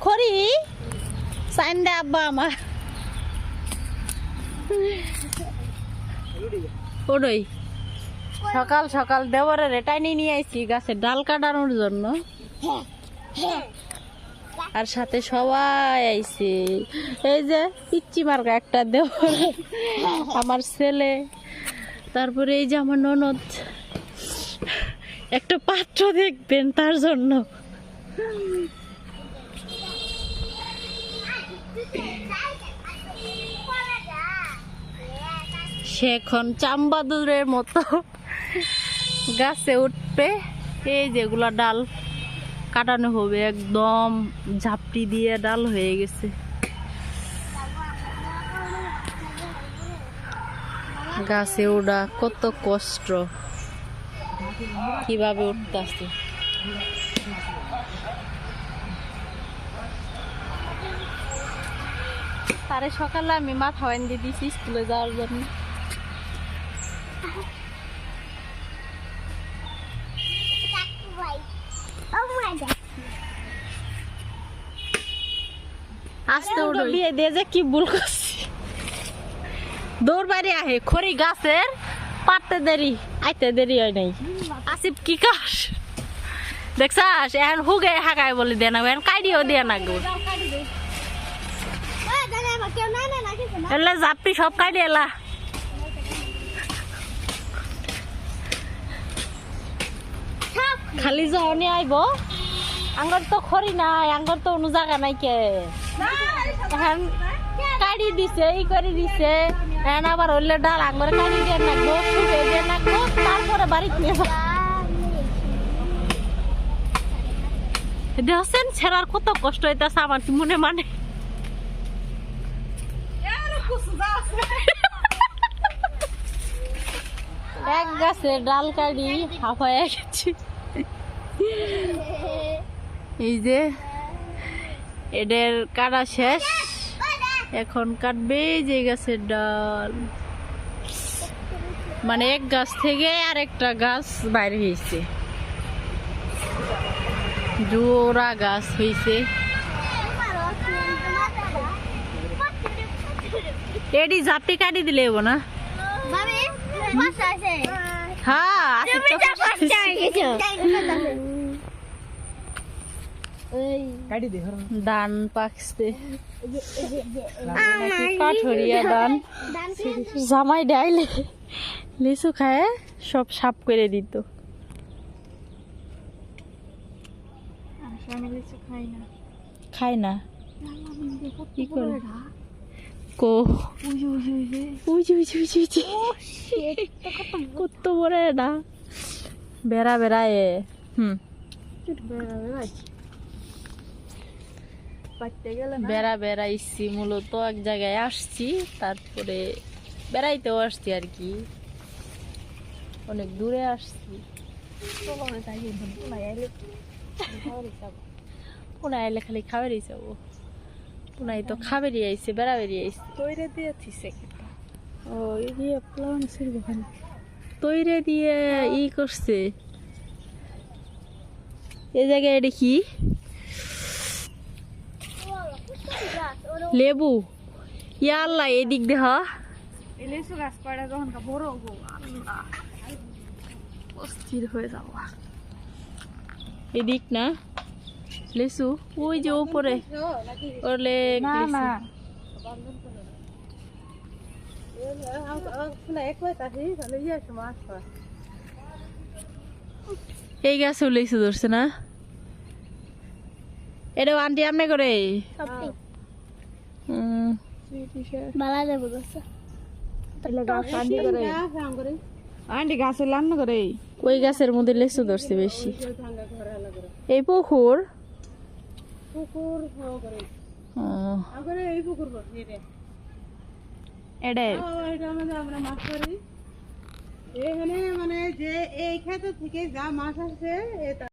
খড়ি সাইন দে আব্বা আমার। ওরই। সকাল সকাল দেওয়ারে রেটাই নিয়ে আইছি গাছের ডাল কাটানোর জন্য। আর সাথে সবাই আইছে। এই যে, পিচ্চি মার্কা একটা দেওয়ার। আমার ছেলে। তারপরে এই যে আমার ননদ। একটা পাত্র দেখবেন তার জন্য। সে এখন চাম্বাদুরের মতো গাছে উঠবে। এই যেগুলা ডাল কাটানো হবে, একদম ঝাপটি দিয়ে ডাল হয়ে গেছে। গাছে ওঠা কত কষ্ট। কীভাবে উঠতেছে তারে সকালে আমি মাথা দিয়ে দিয়েছি স্কুলে যাওয়ার জন্য। আসতে উঠো। বিয়ে দিয়ে যে কি ভুল করছি। দৌড় বাইরে আহে খড়ি গাছের পারতে দেরি আইতে দেরি হয় নাই। আসিফ কি কাস দেখছাস এখন হুগে হাগায় বলে দেয় না এখন কাইডিও দিয়ে না গো। এলে জাপি সব কাইডি এলা। খালি যখনই আইব, আঙ্গর তো খড়ি নাই, আঙ্গর তো কোনো জায়গা নাই কে। কাড়ি দিছে, ই করে দিছে। এখন আবার হইলে ডাল আঙ্গরে কাড়ি দিয়ে নাকবো, শুকে দিয়ে নাকবো, তারপরে বাড়িতে নিয়ে দেখছেন ছেড়ার কত কষ্ট হইতেছে আমার মনে মানে। এক গাছে ডাল কাটি হাফায় গেছি। এই যে, এদের কাটা শেষ। এখন কাটবে যে গাছের ডাল। মানে এক গাছ থেকে আর একটা গাছ বাইরে হয়েছে। জোড়া গাছ হয়েছে। এডি ঝাপটি কাটি দিলে হব না? হ্যাঁ ধান পাকছে। কাঠরিয়া ধান জামাই ডাইলে লিচু খায় সব সাপ করে দিত। খাই না। কি করে? কো উজি উজি উজি উজি কত বড় না বেড়া বেড়া এ হুম বেড়া বেড়াইছি মূলত এক জায়গায় আসছি তারপরে বেড়াইতেও আসছি আর কি অনেক দূরে আসছি পুনায় এলে খালি খাবারই যাব পুনাই তো খাবারই আইছে বেড়াবেরি আইছে। তৈরি দিয়ে থিসে ও এই দিয়ে প্লান ছিল ওখানে। তৈরে দিয়ে ই করছে। এই জায়গায় এটা কি? লেবু। ইয়া আল্লাহ এদিক দেহ। লিচু গাছ পাড়ে যখন বড় হব আল্লাহ। অস্থির হয়ে যাব। এদিক না? লেসু ওই যে উপরে। ওরলে ইয়ে এই গাছে লেসু ধরছে না? এটা আন্টি আমনে করে? হুম, আন্টি গাছে লান্ন করে। ওই গাছের মধ্যে লেসু ধরছে বেশি। এই পুকুর? পুকুর করে এই পুকুর এটা এটা আমাদের আমরা মাছ করি এখানে মানে যে এই ক্ষেত্র থেকে যা মাছ আসছে